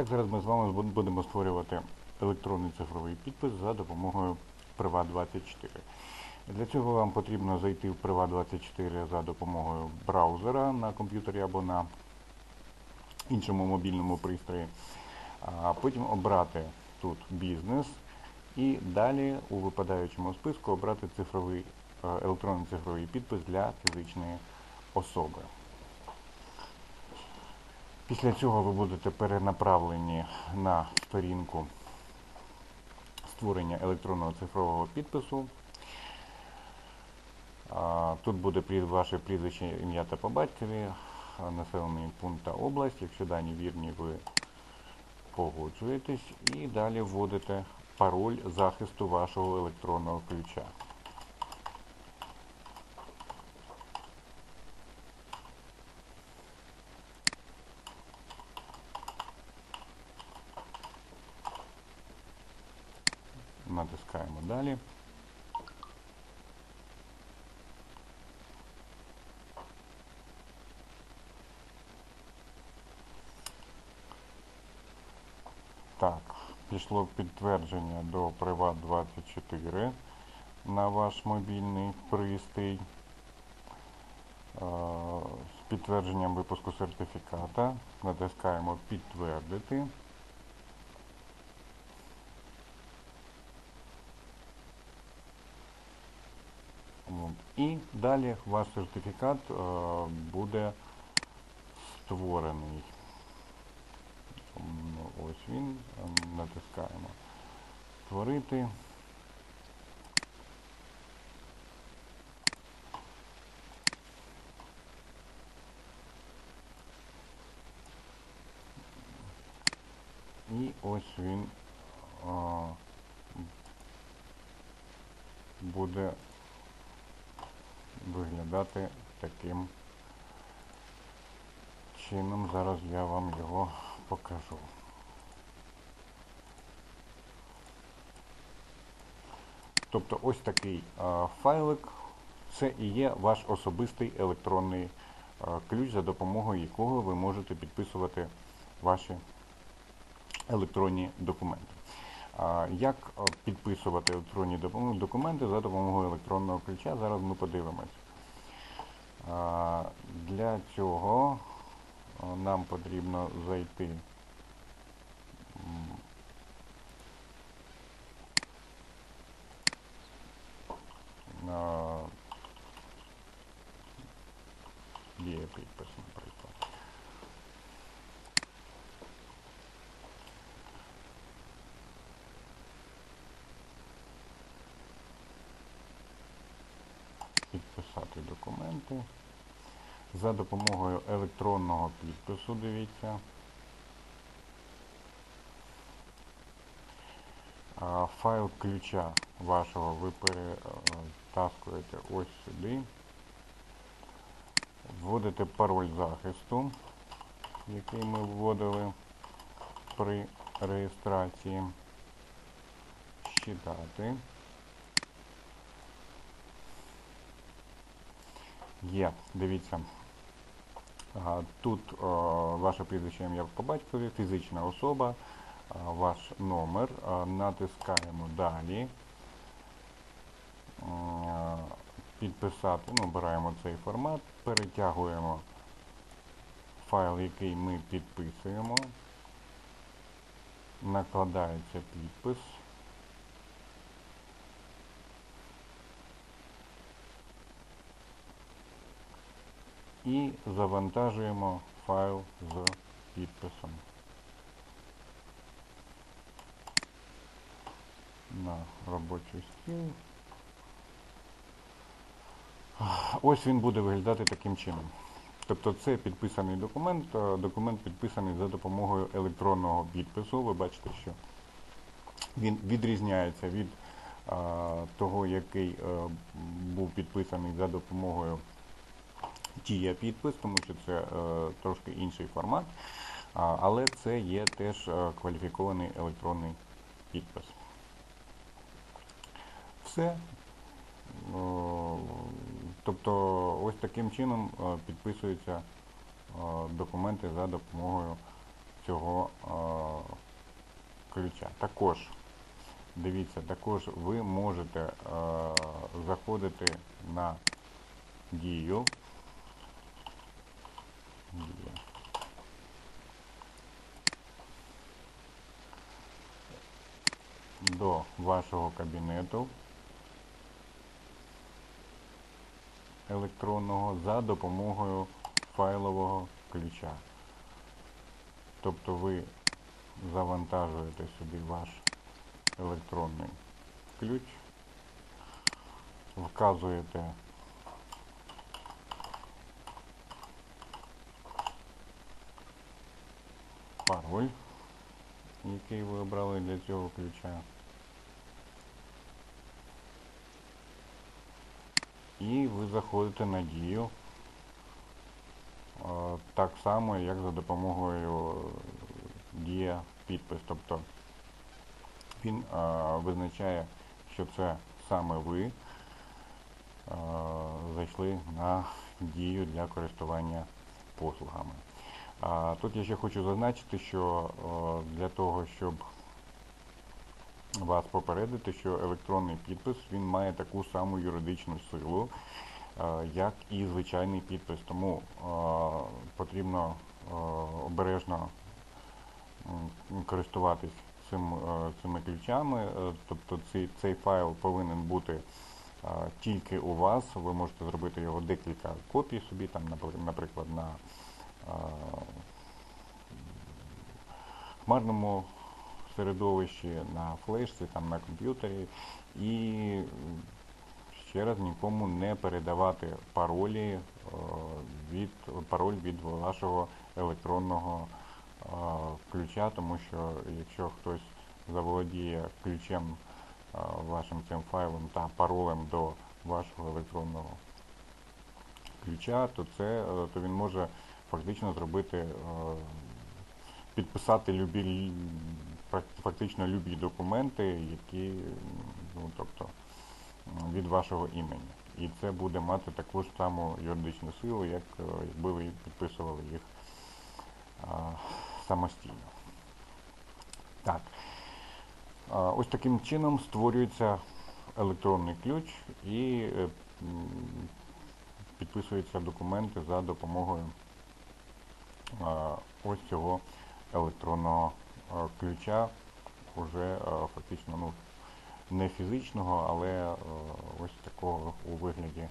так, зараз ми з вами будемо створювати електронний цифровий підпис за допомогою Privat24. Для цього вам потрібно зайти в Privat24 за допомогою браузера на комп'ютері або на іншому мобільному пристрої. А потім обрати тут бізнес і далі у випадаючому списку обрати цифровий, е, електронний цифровий підпис для фізичної особи. Після цього ви будете перенаправлені на сторінку створення електронного цифрового підпису. Тут буде ваше прізвище, ім'я та по батькові, населений пункт та область. Якщо дані вірні, ви погоджуєтесь і далі вводите пароль захисту вашого електронного ключа. Натискаємо далі. Так, пішло підтвердження до Privat24 на ваш мобільний пристрій Е, з підтвердженням випуску сертифіката. Натискаємо підтвердити. І далі ваш сертифікат е, буде створений. Ну, Ось він. Е, Натискаємо створити. І ось він а, буде виглядати таким чином. Зараз я вам його покажу. Тобто ось такий а, файлик. Це і є ваш особистий електронний а, ключ, за допомогою якого ви можете підписувати ваші електронні документи. А, Як підписувати електронні документи за допомогою електронного ключа? Зараз ми подивимось. Для цього нам потрібно зайти дія підпис, наприклад. підписати документи. За допомогою електронного підпису, дивіться. Файл ключа вашого ви перетаскуєте ось сюди. Вводите пароль захисту, який ми вводили при реєстрації. Щитати. Є, дивіться. Тут ваше прізвище ім'я по батькові, фізична особа, ваш номер. Натискаємо далі. Підписати, ну, обираємо цей формат, перетягуємо файл, який ми підписуємо. Накладається підпис. І завантажуємо файл з підписом на робочий стіл. Ось він буде виглядати таким чином. Тобто це підписаний документ, документ підписаний за допомогою електронного підпису. Ви бачите, що він відрізняється від а, того, який е, був підписаний за допомогою дія підпис, тому що це е, трошки інший формат, але це є теж е, кваліфікований електронний підпис. Все. Тобто ось таким чином е, підписуються е, документи за допомогою цього е, ключа. Також, дивіться, також ви можете е, заходити на дію. Дія. До вашого кабінету електронного за допомогою файлового ключа. Тобто ви завантажуєте сюди ваш електронний ключ, вказуєте пароль, який ви обрали для цього ключа. І ви заходите на дію е, так само, як за допомогою дія підпис. Тобто він е, визначає, що це саме ви е, зайшли на дію для користування послугами. Тут я ще хочу зазначити, що для того, щоб вас попередити, що електронний підпис він має таку саму юридичну силу, е, як і звичайний підпис. Тому е, потрібно е, обережно користуватись цим, цими ключами. Тобто цей, цей файл повинен бути тільки у вас. Ви можете зробити його декілька копій собі, там, напри- наприклад, на хмарному середовищі, на флешці, там, на комп'ютері. І ще раз нікому не передавати паролі е, від пароль від вашого електронного е, ключа, тому що якщо хтось заволодіє ключем е, вашим цим файлом та паролем до вашого електронного ключа, то це то він може фактично зробити підписати любі фактично любі документи, які ну, тобто, від вашого імені. І це буде мати таку ж саму юридичну силу, як е, якби ви підписували їх а, самостійно. Так. А, Ось таким чином створюється електронний ключ і е, підписуються документи за допомогою а, ось цього електронного ключа, уже фактично ну, не фізичного, але ось такого у вигляді